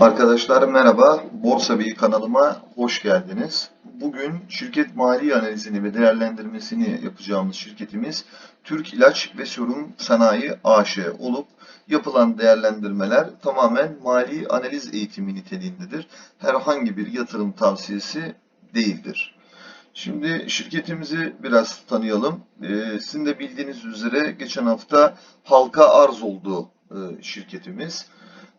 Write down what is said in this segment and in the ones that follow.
Arkadaşlar merhaba, Borsa Bey kanalıma hoş geldiniz. Bugün şirket mali analizini ve değerlendirmesini yapacağımız şirketimiz Türk İlaç ve Serum Sanayi AŞ olup yapılan değerlendirmeler tamamen mali analiz eğitimi niteliğindedir. Herhangi bir yatırım tavsiyesi değildir. Şimdi şirketimizi biraz tanıyalım. Ee, sizin de bildiğiniz üzere geçen hafta halka arz oldu e, şirketimiz.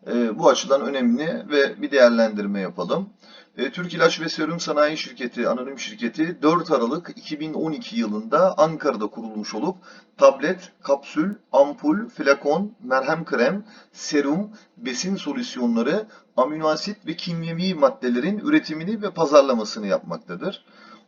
E, bu açıdan önemli ve bir değerlendirme yapalım. E, Türk İlaç ve Serum Sanayi Şirketi, anonim şirketi 4 Aralık 2012 yılında Ankara'da kurulmuş olup tablet, kapsül, ampul, flakon, merhem krem, serum, besin solüsyonları, amino asit ve kimyevi maddelerin üretimini ve pazarlamasını yapmaktadır.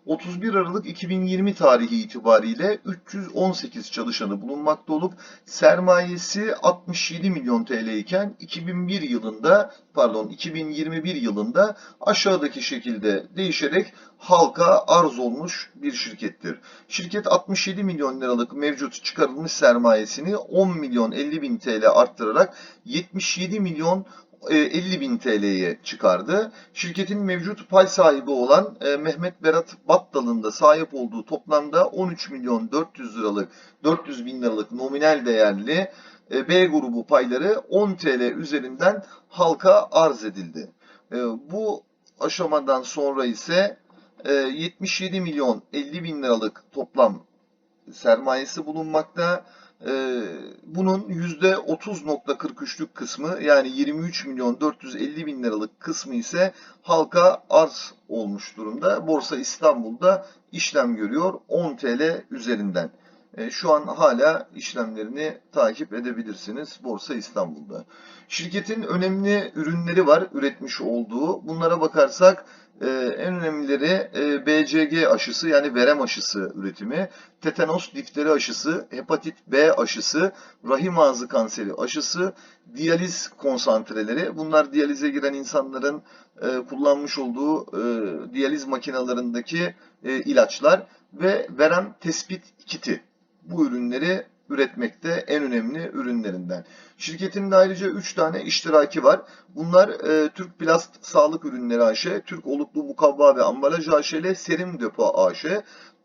31 Aralık 2020 tarihi itibariyle 318 çalışanı bulunmakta olup sermayesi 67 milyon TL iken 2001 yılında pardon 2021 yılında aşağıdaki şekilde değişerek halka arz olmuş bir şirkettir. Şirket 67 milyon liralık mevcut çıkarılmış sermayesini 10 milyon 50 bin TL arttırarak 77 milyon 50 bin TL'ye çıkardı. Şirketin mevcut pay sahibi olan e, Mehmet Berat Battal'ın da sahip olduğu toplamda 13 milyon 400 liralık 400 bin liralık nominal değerli e, B grubu payları 10 TL üzerinden halka arz edildi. E, Bu aşamadan sonra ise 77 milyon 50 bin liralık toplam sermayesi bulunmakta. Ee, bunun %30.43'lük kısmı yani 23 milyon 450 bin liralık kısmı ise halka arz olmuş durumda. Borsa İstanbul'da işlem görüyor 10 TL üzerinden. Ee, Şu an hala işlemlerini takip edebilirsiniz Borsa İstanbul'da. Şirketin önemli ürünleri var üretmiş olduğu. Bunlara bakarsak e, en önemlileri e, BCG aşısı yani verem aşısı üretimi, tetanos difteri aşısı, hepatit B aşısı, rahim ağzı kanseri aşısı, diyaliz konsantreleri. Bunlar diyalize giren insanların e, kullanmış olduğu e, diyaliz makinalarındaki e, ilaçlar ve verem tespit kiti. Bu ürünleri üretmekte en önemli ürünlerinden. Şirketin ayrıca 3 tane iştiraki var. Bunlar e, Türk Plast Sağlık Ürünleri AŞ, Türk Oluklu Mukavva ve Ambalaj AŞ ile Serim Depo AŞ.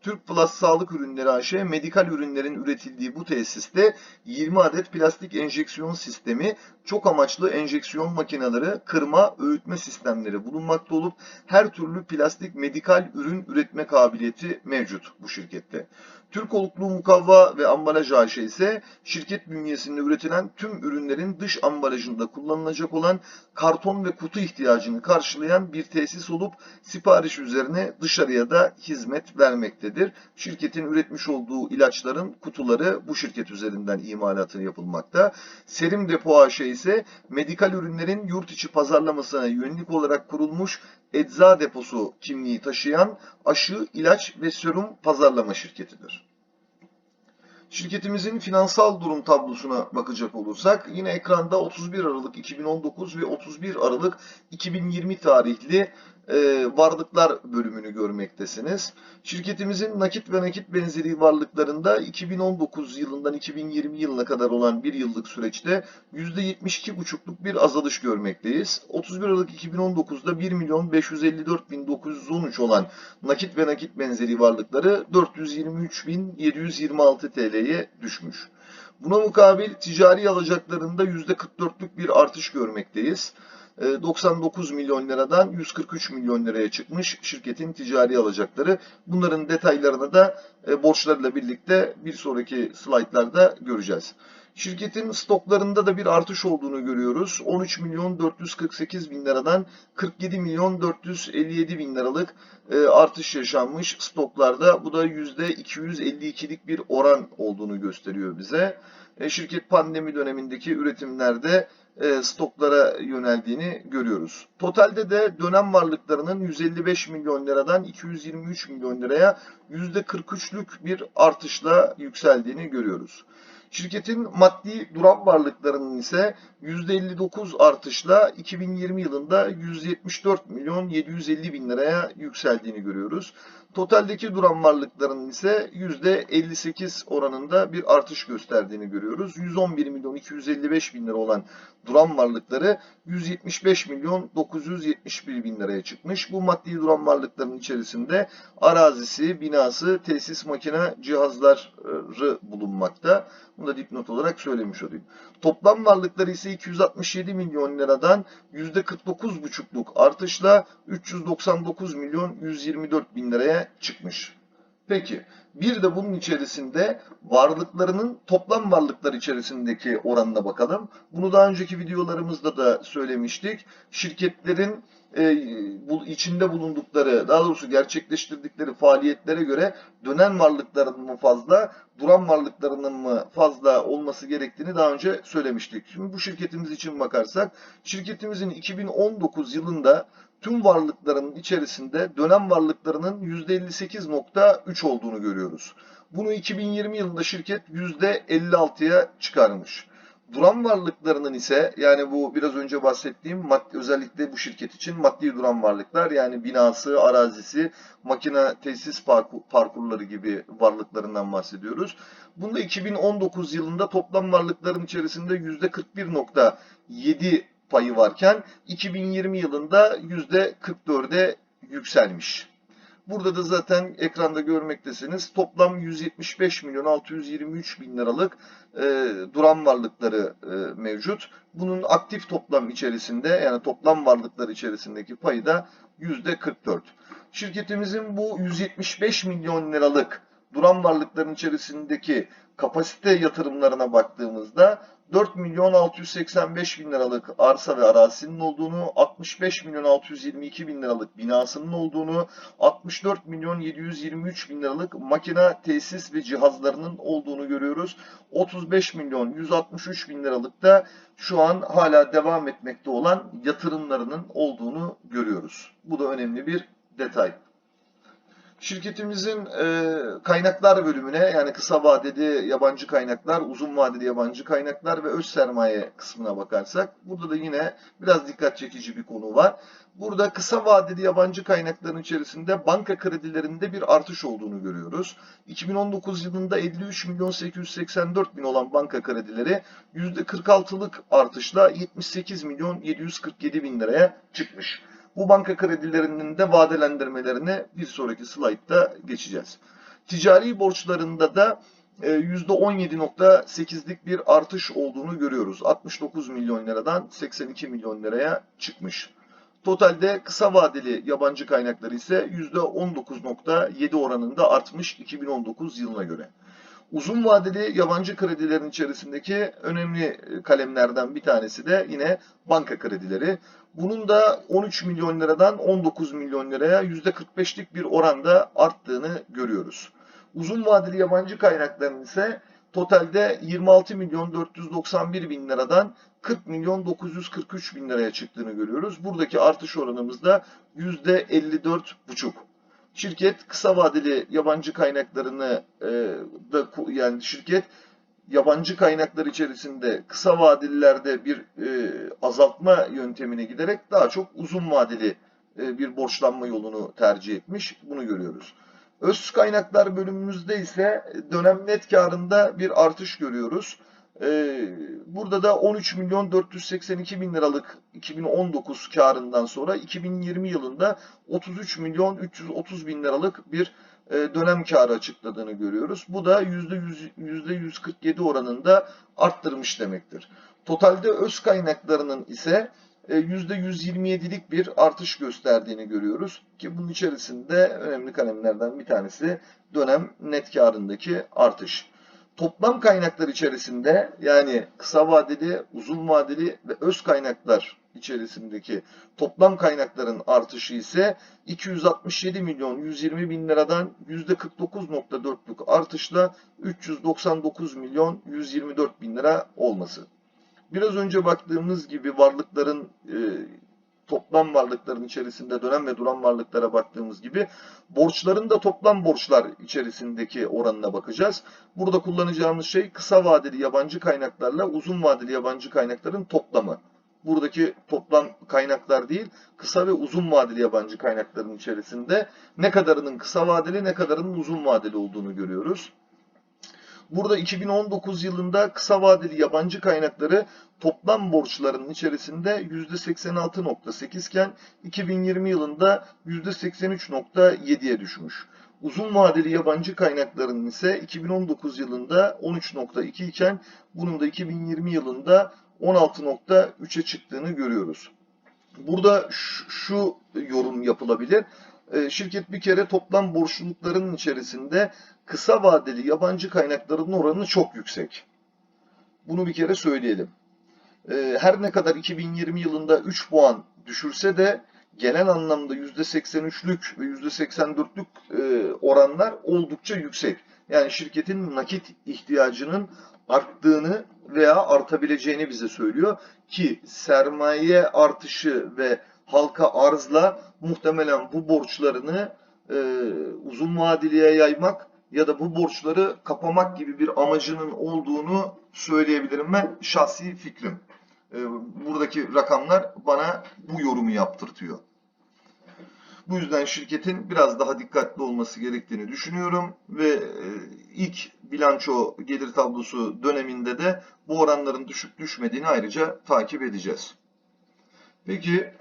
Türk Plast Sağlık Ürünleri AŞ, medikal ürünlerin üretildiği bu tesiste 20 adet plastik enjeksiyon sistemi, çok amaçlı enjeksiyon makineleri, kırma, öğütme sistemleri bulunmakta olup her türlü plastik medikal ürün üretme kabiliyeti mevcut bu şirkette. Türk Oluklu Mukavva ve Ambalaj AŞ ise şirket bünyesinde üretilen tüm ürünlerin dış ambalajında kullanılacak olan karton ve kutu ihtiyacını karşılayan bir tesis olup sipariş üzerine dışarıya da hizmet vermektedir. Şirketin üretmiş olduğu ilaçların kutuları bu şirket üzerinden imalatı yapılmakta. Serim Depo AŞ ise medikal ürünlerin yurt içi pazarlamasına yönelik olarak kurulmuş ecza deposu kimliği taşıyan aşı, ilaç ve serum pazarlama şirketidir. Şirketimizin finansal durum tablosuna bakacak olursak yine ekranda 31 Aralık 2019 ve 31 Aralık 2020 tarihli e, varlıklar bölümünü görmektesiniz. Şirketimizin nakit ve nakit benzeri varlıklarında 2019 yılından 2020 yılına kadar olan bir yıllık süreçte %72,5'luk bir azalış görmekteyiz. 31 Aralık 2019'da 1 milyon 554 bin 913 olan nakit ve nakit benzeri varlıkları 423 bin 726 TL'ye düşmüş. Buna mukabil ticari alacaklarında %44'lük bir artış görmekteyiz. 99 milyon liradan 143 milyon liraya çıkmış şirketin ticari alacakları. Bunların detaylarını da e, borçlarıyla birlikte bir sonraki slaytlarda göreceğiz. Şirketin stoklarında da bir artış olduğunu görüyoruz. 13 milyon 448 bin liradan 47 milyon 457 bin liralık e, artış yaşanmış stoklarda. Bu da %252'lik bir oran olduğunu gösteriyor bize. E, şirket pandemi dönemindeki üretimlerde stoklara yöneldiğini görüyoruz. Totalde de dönem varlıklarının 155 milyon liradan 223 milyon liraya %43'lük bir artışla yükseldiğini görüyoruz. Şirketin maddi duran varlıklarının ise %59 artışla 2020 yılında 174 milyon 750 bin liraya yükseldiğini görüyoruz. Totaldeki duran varlıkların ise %58 oranında bir artış gösterdiğini görüyoruz. 111 milyon 255 bin lira olan duran varlıkları 175 milyon 971 bin liraya çıkmış. Bu maddi duran varlıkların içerisinde arazisi, binası, tesis, makine, cihazları bulunmakta. Bunu da dipnot olarak söylemiş olayım. Toplam varlıkları ise 267 milyon liradan %49,5'luk artışla 399 milyon 124 bin liraya çıkmış. Peki bir de bunun içerisinde varlıklarının toplam varlıklar içerisindeki oranına bakalım. Bunu daha önceki videolarımızda da söylemiştik. Şirketlerin e, bu içinde bulundukları, daha doğrusu gerçekleştirdikleri faaliyetlere göre dönen varlıklarının mı fazla, duran varlıklarının mı fazla olması gerektiğini daha önce söylemiştik. Şimdi bu şirketimiz için bakarsak, şirketimizin 2019 yılında tüm varlıkların içerisinde dönem varlıklarının %58.3 olduğunu görüyoruz. Bunu 2020 yılında şirket %56'ya çıkarmış. Duran varlıklarının ise yani bu biraz önce bahsettiğim maddi, özellikle bu şirket için maddi duran varlıklar yani binası, arazisi, makine tesis parkur, parkurları gibi varlıklarından bahsediyoruz. Bunda 2019 yılında toplam varlıkların içerisinde %41.7 payı varken 2020 yılında %44'e yükselmiş. Burada da zaten ekranda görmektesiniz. Toplam 175 milyon 623 bin liralık e, duran varlıkları e, mevcut. Bunun aktif toplam içerisinde yani toplam varlıklar içerisindeki payı da %44. Şirketimizin bu 175 milyon liralık duran varlıkların içerisindeki kapasite yatırımlarına baktığımızda 4 milyon 685 bin liralık arsa ve arazisinin olduğunu, 65 milyon 622 bin liralık binasının olduğunu, 64 milyon 723 bin liralık makine, tesis ve cihazlarının olduğunu görüyoruz. 35 milyon 163 bin liralık da şu an hala devam etmekte olan yatırımlarının olduğunu görüyoruz. Bu da önemli bir detay. Şirketimizin e, kaynaklar bölümüne yani kısa vadeli yabancı kaynaklar, uzun vadeli yabancı kaynaklar ve öz sermaye kısmına bakarsak burada da yine biraz dikkat çekici bir konu var. Burada kısa vadeli yabancı kaynakların içerisinde banka kredilerinde bir artış olduğunu görüyoruz. 2019 yılında 53 milyon 884 bin olan banka kredileri %46'lık artışla 78 milyon 747 bin liraya çıkmış. Bu banka kredilerinin de vadelendirmelerine bir sonraki slaytta geçeceğiz. Ticari borçlarında da e, %17.8'lik bir artış olduğunu görüyoruz. 69 milyon liradan 82 milyon liraya çıkmış. Totalde kısa vadeli yabancı kaynakları ise %19.7 oranında artmış 2019 yılına göre. Uzun vadeli yabancı kredilerin içerisindeki önemli kalemlerden bir tanesi de yine banka kredileri. Bunun da 13 milyon liradan 19 milyon liraya %45'lik bir oranda arttığını görüyoruz. Uzun vadeli yabancı kaynakların ise totalde 26 milyon 491 bin liradan 40 milyon 943 bin liraya çıktığını görüyoruz. Buradaki artış oranımız da %54,5. Şirket kısa vadeli yabancı kaynaklarını e, da yani şirket yabancı kaynaklar içerisinde kısa vadelilerde bir e, azaltma yöntemine giderek daha çok uzun vadeli e, bir borçlanma yolunu tercih etmiş. Bunu görüyoruz. Öz kaynaklar bölümümüzde ise dönem net karında bir artış görüyoruz. Ee, burada da 13 milyon 482 bin liralık 2019 karından sonra 2020 yılında 33 milyon 330 bin liralık bir e, dönem karı açıkladığını görüyoruz. Bu da %100, %147 oranında arttırmış demektir. Totalde öz kaynaklarının ise %127'lik e, bir artış gösterdiğini görüyoruz. Ki bunun içerisinde önemli kalemlerden bir tanesi dönem net karındaki artış. Toplam kaynaklar içerisinde yani kısa vadeli, uzun vadeli ve öz kaynaklar içerisindeki toplam kaynakların artışı ise 267 milyon 120 bin liradan %49.4'lük artışla 399 milyon 124 bin lira olması. Biraz önce baktığımız gibi varlıkların e, toplam varlıkların içerisinde dönem ve duran varlıklara baktığımız gibi borçların da toplam borçlar içerisindeki oranına bakacağız. Burada kullanacağımız şey kısa vadeli yabancı kaynaklarla uzun vadeli yabancı kaynakların toplamı. buradaki toplam kaynaklar değil, kısa ve uzun vadeli yabancı kaynakların içerisinde ne kadarının kısa vadeli ne kadarının uzun vadeli olduğunu görüyoruz. Burada 2019 yılında kısa vadeli yabancı kaynakları toplam borçlarının içerisinde %86.8 iken 2020 yılında %83.7'ye düşmüş. Uzun vadeli yabancı kaynaklarının ise 2019 yılında 13.2 iken bunun da 2020 yılında 16.3'e çıktığını görüyoruz. Burada şu, yorum yapılabilir. E, Şirket bir kere toplam borçlulukların içerisinde kısa vadeli yabancı kaynakların oranı çok yüksek. Bunu bir kere söyleyelim. E, Her ne kadar 2020 yılında 3 puan düşürse de genel anlamda %83'lük ve %84'lük e, oranlar oldukça yüksek. Yani şirketin nakit ihtiyacının arttığını veya artabileceğini bize söylüyor ki sermaye artışı ve halka arzla muhtemelen bu borçlarını e, uzun vadeliye yaymak ya da bu borçları kapamak gibi bir amacının olduğunu söyleyebilirim ben şahsi fikrim. E, buradaki rakamlar bana bu yorumu yaptırtıyor. Bu yüzden şirketin biraz daha dikkatli olması gerektiğini düşünüyorum ve e, ilk bilanço gelir tablosu döneminde de bu oranların düşüp düşmediğini ayrıca takip edeceğiz. Peki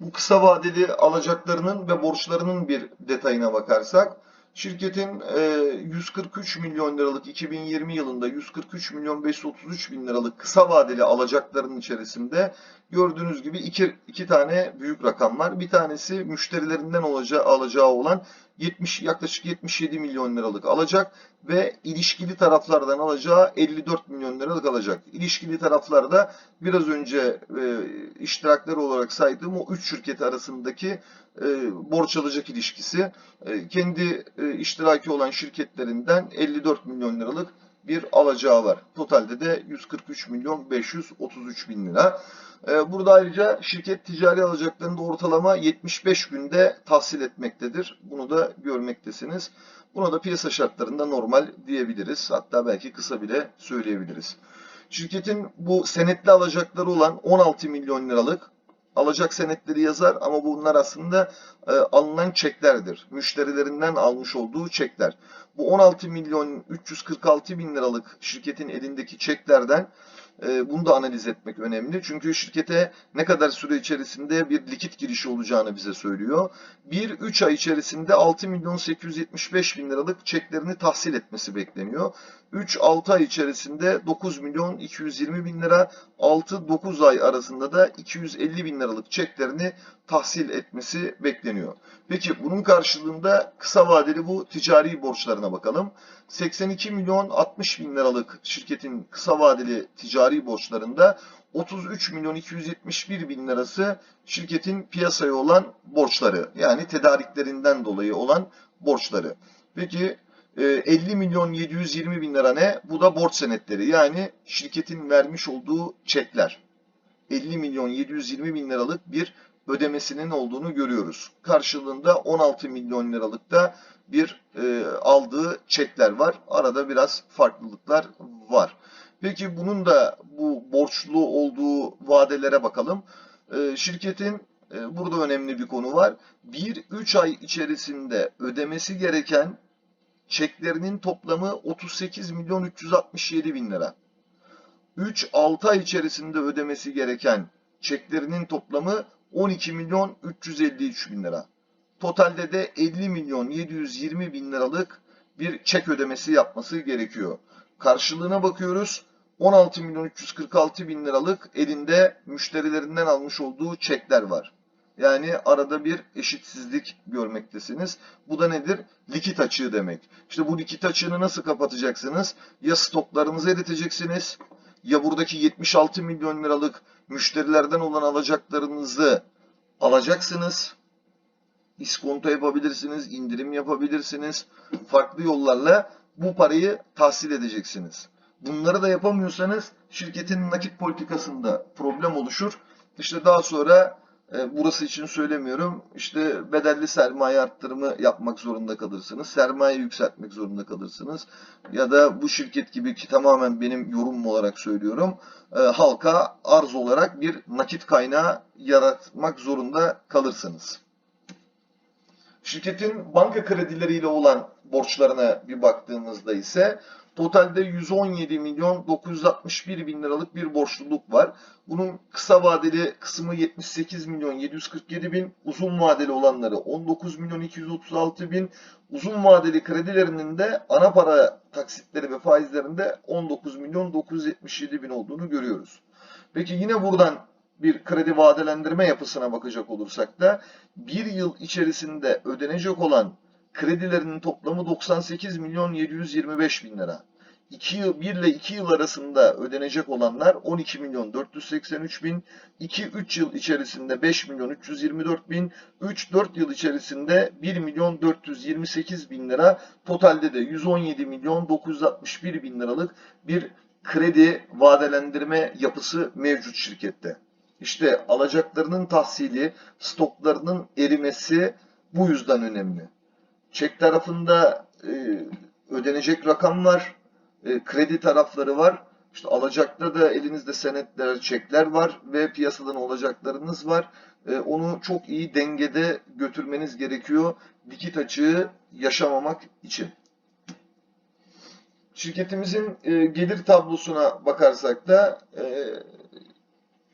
bu kısa vadeli alacaklarının ve borçlarının bir detayına bakarsak şirketin e, 143 milyon liralık 2020 yılında 143 milyon 533 bin liralık kısa vadeli alacaklarının içerisinde gördüğünüz gibi iki, iki tane büyük rakam var. Bir tanesi müşterilerinden olacağı, alacağı olan 70 yaklaşık 77 milyon liralık alacak ve ilişkili taraflardan alacağı 54 milyon liralık alacak. İlişkili taraflarda biraz önce e, iştirakleri olarak saydığım o 3 şirket arasındaki e, borç alacak ilişkisi. E, kendi e, iştiraki olan şirketlerinden 54 milyon liralık bir alacağı var. Totalde de 143 milyon 533 bin lira. Ee, Burada ayrıca şirket ticari alacaklarını da ortalama 75 günde tahsil etmektedir. Bunu da görmektesiniz. Buna da piyasa şartlarında normal diyebiliriz. Hatta belki kısa bile söyleyebiliriz. Şirketin bu senetli alacakları olan 16 milyon liralık alacak senetleri yazar ama bunlar aslında e, alınan çeklerdir. Müşterilerinden almış olduğu çekler. Bu 16 milyon 346 bin liralık şirketin elindeki çeklerden bunu da analiz etmek önemli. Çünkü şirkete ne kadar süre içerisinde bir likit girişi olacağını bize söylüyor. 1-3 ay içerisinde 6 milyon 875 bin liralık çeklerini tahsil etmesi bekleniyor. 3-6 ay içerisinde 9 milyon 220 bin lira, 6-9 ay arasında da 250 bin liralık çeklerini tahsil etmesi bekleniyor. Peki bunun karşılığında kısa vadeli bu ticari borçlarına bakalım. 82 milyon 60 bin liralık şirketin kısa vadeli ticari borçlarında 33 milyon 271 bin lirası şirketin piyasaya olan borçları yani tedariklerinden dolayı olan borçları. Peki e, 50 milyon 720 bin lira ne? Bu da borç senetleri yani şirketin vermiş olduğu çekler. 50 milyon 720 bin liralık bir ödemesinin olduğunu görüyoruz. Karşılığında 16 milyon liralık da bir e, aldığı çekler var. Arada biraz farklılıklar var. Peki bunun da bu borçlu olduğu vadelere bakalım. E, şirketin e, burada önemli bir konu var. 1-3 ay içerisinde ödemesi gereken çeklerinin toplamı 38 milyon 367 bin lira. 3-6 ay içerisinde ödemesi gereken çeklerinin toplamı 12 milyon 353 bin lira. Totalde de 50 milyon 720 bin liralık bir çek ödemesi yapması gerekiyor. Karşılığına bakıyoruz. 16 milyon 346 bin liralık elinde müşterilerinden almış olduğu çekler var. Yani arada bir eşitsizlik görmektesiniz. Bu da nedir? Likit açığı demek. İşte bu likit açığını nasıl kapatacaksınız? Ya stoklarınızı eriteceksiniz ya buradaki 76 milyon liralık müşterilerden olan alacaklarınızı alacaksınız. İskonto yapabilirsiniz, indirim yapabilirsiniz. Farklı yollarla bu parayı tahsil edeceksiniz. Bunları da yapamıyorsanız şirketin nakit politikasında problem oluşur. İşte daha sonra E, burası için söylemiyorum. İşte bedelli sermaye arttırımı yapmak zorunda kalırsınız. Sermaye yükseltmek zorunda kalırsınız. Ya da bu şirket gibi ki tamamen benim yorumum olarak söylüyorum. e, halka arz olarak bir nakit kaynağı yaratmak zorunda kalırsınız. Şirketin banka kredileriyle olan borçlarına bir baktığımızda ise totalde 117 milyon 961 bin liralık bir borçluluk var. Bunun kısa vadeli kısmı 78 milyon 747 bin, uzun vadeli olanları 19 milyon 236 bin, uzun vadeli kredilerinin de ana para taksitleri ve faizlerinde 19 milyon 977 bin olduğunu görüyoruz. Peki yine buradan bir kredi vadelendirme yapısına bakacak olursak da bir yıl içerisinde ödenecek olan kredilerinin toplamı 98 milyon 725 bin lira. 2 yıl, 1 ile 2 yıl arasında ödenecek olanlar 12 milyon 483 bin, 2-3 yıl içerisinde 5 milyon 324 bin, 3-4 yıl içerisinde 1 milyon 428 bin lira, totalde de 117 milyon 961 bin liralık bir kredi vadelendirme yapısı mevcut şirkette. İşte alacaklarının tahsili, stoklarının erimesi bu yüzden önemli. Çek tarafında e, ödenecek rakam var, e, kredi tarafları var. İşte alacakta da elinizde senetler, çekler var ve piyasadan olacaklarınız var. E, onu çok iyi dengede götürmeniz gerekiyor dikit açığı yaşamamak için. Şirketimizin e, gelir tablosuna bakarsak da e,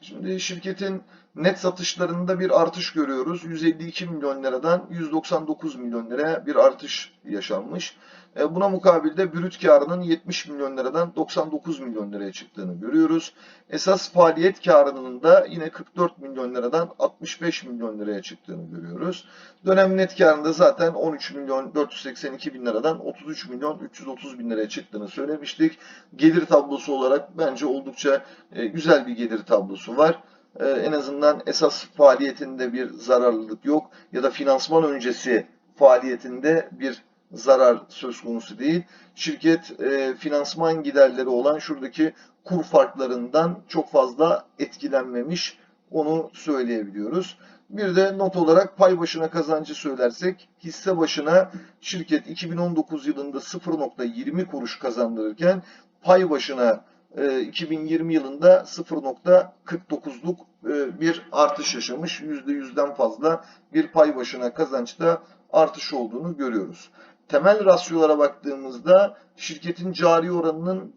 Şimdi şirketin net satışlarında bir artış görüyoruz. 152 milyon liradan 199 milyon liraya bir artış yaşanmış. E, Buna mukabilde brüt karının 70 milyon liradan 99 milyon liraya çıktığını görüyoruz. Esas faaliyet karının da yine 44 milyon liradan 65 milyon liraya çıktığını görüyoruz. Dönem net karında zaten 13 milyon 482 bin liradan 33 milyon 330 bin liraya çıktığını söylemiştik. Gelir tablosu olarak bence oldukça e, güzel bir gelir tablosu var. E, En azından esas faaliyetinde bir zararlılık yok ya da finansman öncesi faaliyetinde bir zarar söz konusu değil. Şirket e, finansman giderleri olan şuradaki kur farklarından çok fazla etkilenmemiş. Onu söyleyebiliyoruz. Bir de not olarak pay başına kazancı söylersek hisse başına şirket 2019 yılında 0.20 kuruş kazandırırken pay başına e, 2020 yılında 0.49'luk e, bir artış yaşamış. %100'den fazla bir pay başına kazançta artış olduğunu görüyoruz. Temel rasyolara baktığımızda şirketin cari oranının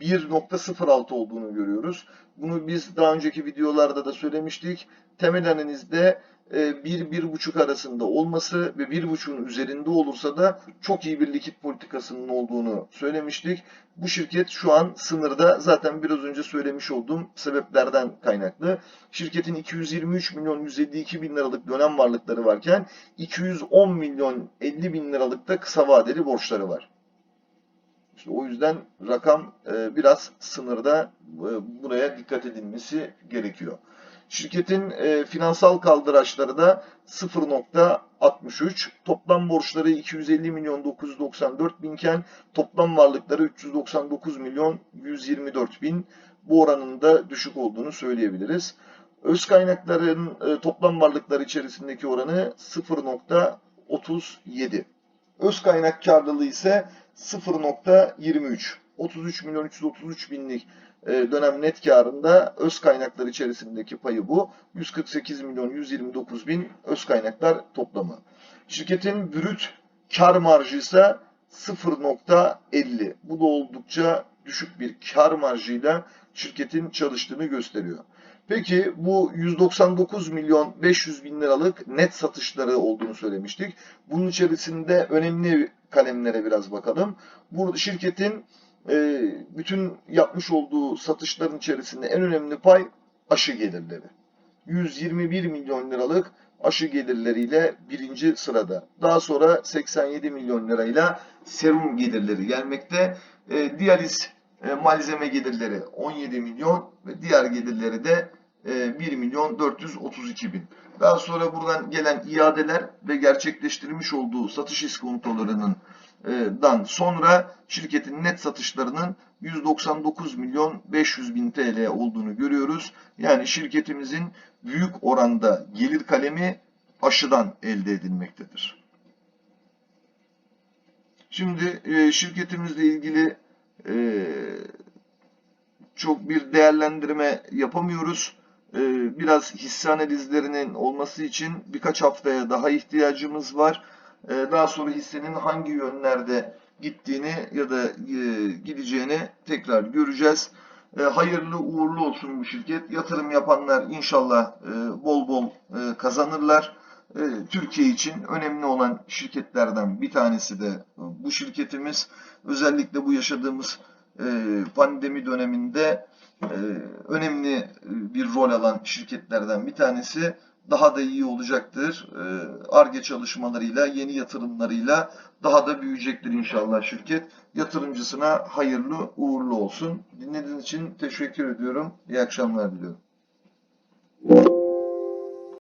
1.06 olduğunu görüyoruz. Bunu biz daha önceki videolarda da söylemiştik. Temel analizde 1-1.5 arasında olması ve 1.5'un üzerinde olursa da çok iyi bir likit politikasının olduğunu söylemiştik. Bu şirket şu an sınırda zaten biraz önce söylemiş olduğum sebeplerden kaynaklı. Şirketin 223 milyon 152 bin liralık dönem varlıkları varken 210 milyon 50 bin liralık da kısa vadeli borçları var. İşte o yüzden rakam e, biraz sınırda e, buraya dikkat edilmesi gerekiyor. Şirketin e, finansal kaldıraçları da 0.63. Toplam borçları 250 milyon 994 binken toplam varlıkları 399 milyon 124 bin. Bu oranın da düşük olduğunu söyleyebiliriz. Öz kaynakların e, toplam varlıkları içerisindeki oranı 0.37. Öz kaynak karlılığı ise 0.23. 33 milyon 333 binlik dönem net karında öz kaynaklar içerisindeki payı bu. 148 milyon 129 bin öz kaynaklar toplamı. Şirketin brüt kar marjı ise 0.50. Bu da oldukça düşük bir kar marjıyla şirketin çalıştığını gösteriyor. Peki bu 199 milyon 500 bin liralık net satışları olduğunu söylemiştik. Bunun içerisinde önemli kalemlere biraz bakalım. Burada şirketin e, bütün yapmış olduğu satışların içerisinde en önemli pay aşı gelirleri. 121 milyon liralık aşı gelirleriyle birinci sırada. Daha sonra 87 milyon lirayla serum gelirleri gelmekte. E, diyaliz e, malzeme gelirleri 17 milyon ve diğer gelirleri de e, 1 milyon 432 bin. Daha sonra buradan gelen iadeler ve gerçekleştirilmiş olduğu satış iskontolarının dan sonra şirketin net satışlarının 199 milyon 500 bin TL olduğunu görüyoruz. Yani şirketimizin büyük oranda gelir kalemi aşıdan elde edilmektedir. Şimdi e, şirketimizle ilgili e, çok bir değerlendirme yapamıyoruz. E, biraz hisse analizlerinin olması için birkaç haftaya daha ihtiyacımız var. E, daha sonra hissenin hangi yönlerde gittiğini ya da e, gideceğini tekrar göreceğiz. E, hayırlı uğurlu olsun bu şirket. Yatırım yapanlar inşallah e, bol bol e, kazanırlar. E, Türkiye için önemli olan şirketlerden bir tanesi de bu şirketimiz. Özellikle bu yaşadığımız pandemi döneminde önemli bir rol alan şirketlerden bir tanesi. Daha da iyi olacaktır. ARGE çalışmalarıyla, yeni yatırımlarıyla daha da büyüyecektir inşallah şirket. Yatırımcısına hayırlı uğurlu olsun. Dinlediğiniz için teşekkür ediyorum. İyi akşamlar diliyorum.